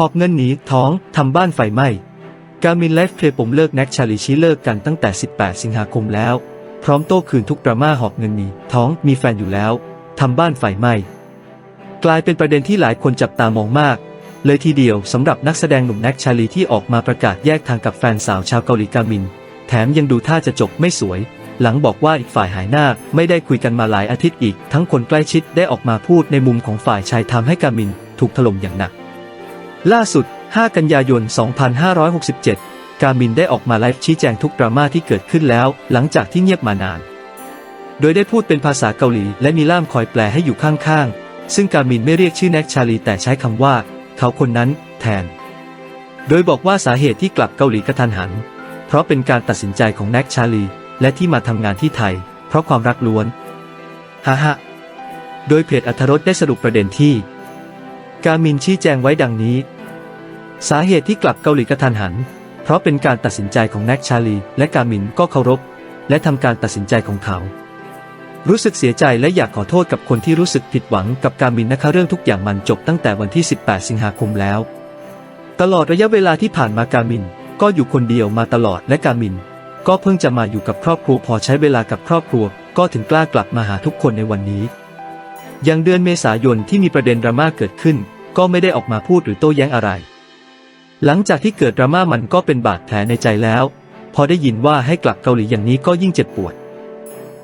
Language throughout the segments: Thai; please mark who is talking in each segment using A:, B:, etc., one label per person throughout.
A: หอบเงินหนีท้องทำบ้านไฟไหม้กามินไลฟ์เพลย์ผมเลิกแน็กชาลีชี้เลิกกันตั้งแต่ 18 สิงหาคมแล้ว พร้อมโต้คืนทุกดราม่าหอบเงินหนีท้องมีแฟนอยู่แล้วทำบ้านไฟไหม้กลายเป็นประเด็นที่หลายคนจับตามองมาก เลยทีเดียวสำหรับนักแสดงหนุ่มแน็กชาลีที่ออกมาประกาศแยกทางกับแฟนสาวชาวเกาหลีกามิน แถมยังดูท่าจะจบไม่สวย หลังบอกว่าอีกฝ่ายหายหน้าไม่ได้คุยกันมาหลายอาทิตย์อีก ทั้งคนใกล้ชิดได้ออกมาพูดในมุมของฝ่ายชายทำให้กามิน ถูกถล่มอย่างหนัก ล่าสุด 5 กันยายน 2567 กามินได้ออกมาไลฟ์ชี้แจงทุกดราม่าที่เกิดขึ้นแล้ว หลังจากที่เงียบมานาน โดยได้พูดเป็นภาษาเกาหลี และมีล่ามคอยแปลให้อยู่ข้างๆ ซึ่งกามินไม่เรียกชื่อแน็กชาลีแต่ใช้คำว่า เขาคนนั้น แทน โดยบอกว่าสาเหตุที่กลับเกาหลีกระทันหัน เพราะเป็นการตัดสินใจของแน็กชาลี และที่มาทำงานที่ไทย เพราะความรักล้วนฮ่าฮะโดยเพจอัธรสได้สรุปประเด็นที่ กามินชี้แจงไว้ดังนี้ สาเหตุที่กลับเกาหลีกระทันหัน เพราะเป็นการตัดสินใจของแน็กชาลี และกามินก็เคารพ และทำการตัดสินใจของเขา รู้สึกเสียใจและอยากขอโทษกับคนที่รู้สึกผิดหวังกับกามินนะคะเรื่องทุกอย่างมันจบตั้งแต่วันที่ 18 สิงหาคมแล้ว ตลอดระยะเวลาที่ผ่านมากามิน ก็อยู่คนเดียวมาตลอดและกามิน ก็เพิ่งจะมาอยู่กับครอบครัวพอใช้เวลากับครอบครัว ก็ถึงกล้ากลับมาหาทุกคนในวันนี้อย่างเดือนเมษายนที่มีประเด็นดราม่าเกิดขึ้น ก็ไม่ได้ออกมาพูดหรือโต้แย้งอะไร หลังจากที่เกิดดราม่ามันก็เป็นบาดแผลในใจแล้ว พอได้ยินว่าให้กลับเกาหลีอย่างนี้ก็ยิ่งเจ็บปวด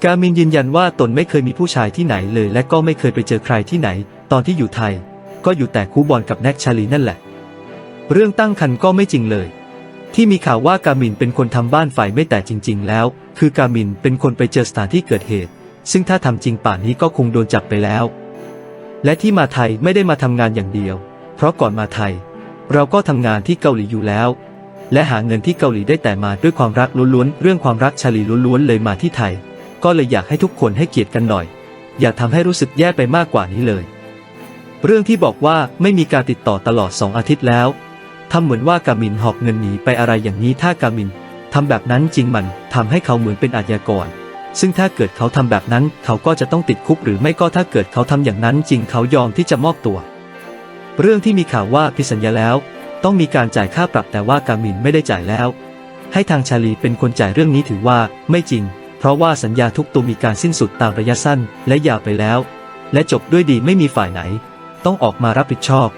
A: กามินยืนยันว่าตนไม่เคยมีผู้ชายที่ไหนเลย และก็ไม่เคยไปเจอใครที่ไหน ตอนที่อยู่ไทย ก็อยู่แต่คูบอลกับแน็กชาลีนั่นแหละ เรื่องตั้งคันก็ไม่จริงเลย ที่มีข่าวว่ากามินเป็นคนทำบ้านไฟไม่แต่จริง ๆ แล้ว คือกามินเป็นคนไปเจอสถานที่เกิดเหตุ ซึ่งถ้าทำจริงป่านนี้ก็คงโดนจับไปแล้ว และที่มาไทยไม่ได้มาทำงานอย่างเดียว เพราะก่อนมาไทย เราก็ทำงานที่เกาหลีอยู่แล้ว และหาเงินที่เกาหลีได้แต่มาด้วยความรักล้วนๆ เรื่องความรักชาลีล้วนๆเลยมาที่ไทย ก็เลยอยากให้ทุกคนให้เกียรติกันหน่อย อย่าทำให้รู้สึกแย่ไปมากกว่านี้เลย เรื่องที่บอกว่าไม่มีการติดต่อตลอดสองอาทิตย์แล้วทำเหมือนว่ากามินหอบเงินหนีไปอะไรอย่างนี้ถ้ากามินทำแบบนั้นจริงมันทำให้เขาเหมือนเป็นอาชญากร ซึ่งถ้าเกิดเขาทำแบบนั้น เขาก็จะต้องติดคุกหรือไม่ก็ถ้าเกิดเขาทำอย่างนั้นจริงเขายอมที่จะมอบตัว เรื่องที่มีข่าวว่าพิสัญญาแล้ว ต้องมีการจ่ายค่าปรับแต่ว่ากามินไม่ได้จ่ายแล้ว ให้ทางชาลีเป็นคนจ่ายเรื่องนี้ถือว่าไม่จริง เพราะว่าสัญญาทุกตัวมีการสิ้นสุดตามระยะสั้น และยาวไปแล้ว และจบด้วยดีไม่มีฝ่ายไหน ต้องออกมารับผิดชอบ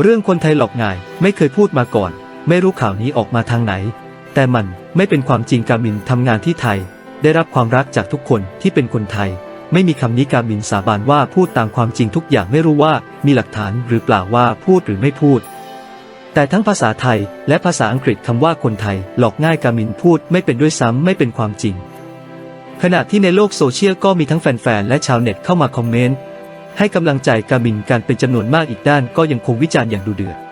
A: เรื่องคนไทยหลอกง่ายไม่เคยพูดมาก่อน ไม่รู้ข่าวนี้ออกมาทางไหน แต่มันไม่เป็นความจริงกามินทำงานที่ไทย ได้รับความรักจากทุกคนที่เป็นคนไทย ไม่มีคำนี้กามินสาบานว่าพูดตามความจริงทุกอย่างไม่รู้ว่ามีหลักฐานหรือเปล่าว่าพูดหรือไม่พูด แต่ทั้งภาษาไทยและภาษาอังกฤษคำว่าคนไทย หลอกง่ายกามินพูดไม่เป็นด้วยซ้ำไม่เป็นความจริง ขณะที่ในโลกโซเชียลก็มีทั้งแฟนๆและชาวเน็ตเข้ามาคอมเมนต์ให้กำลังใจกามินกันเป็นจำนวนมากอีกด้านก็ยังคงวิจารณ์อย่างดุเดือด